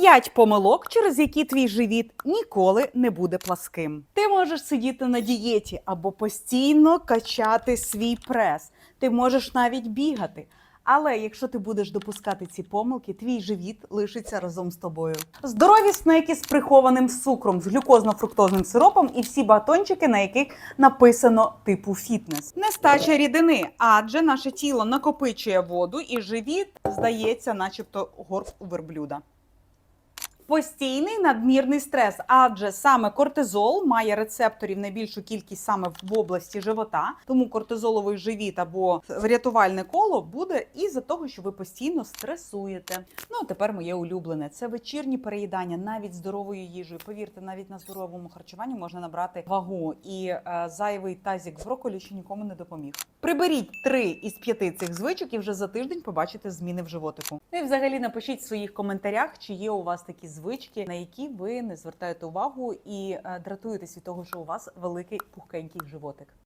П'ять помилок, через які твій живіт ніколи не буде пласким. Ти можеш сидіти на дієті або постійно качати свій прес. Ти можеш навіть бігати. Але якщо ти будеш допускати ці помилки, твій живіт лишиться разом з тобою. Здорові снеки з прихованим цукром, з глюкозно-фруктозним сиропом і всі батончики, на яких написано типу фітнес. Нестача рідини, адже наше тіло накопичує воду, і живіт здається, начебто горб у верблюда. Постійний надмірний стрес, адже саме кортизол має рецепторів найбільшу кількість саме в області живота, тому кортизоловий живіт або врятувальне коло буде із-за того, що ви постійно стресуєте. Ну а тепер моє улюблене це вечірні переїдання, навіть здоровою їжею. Повірте, навіть на здоровому харчуванні можна набрати вагу, і е, зайвий тазік з брокколі ще нікому не допоміг. Приберіть три із п'яти цих звичок, і вже за тиждень побачите зміни в животику. Ну і взагалі напишіть в своїх коментарях, чи є у вас такі звички, на які ви не звертаєте увагу і е, дратуєтесь від того, що у вас великий пухкенький животик.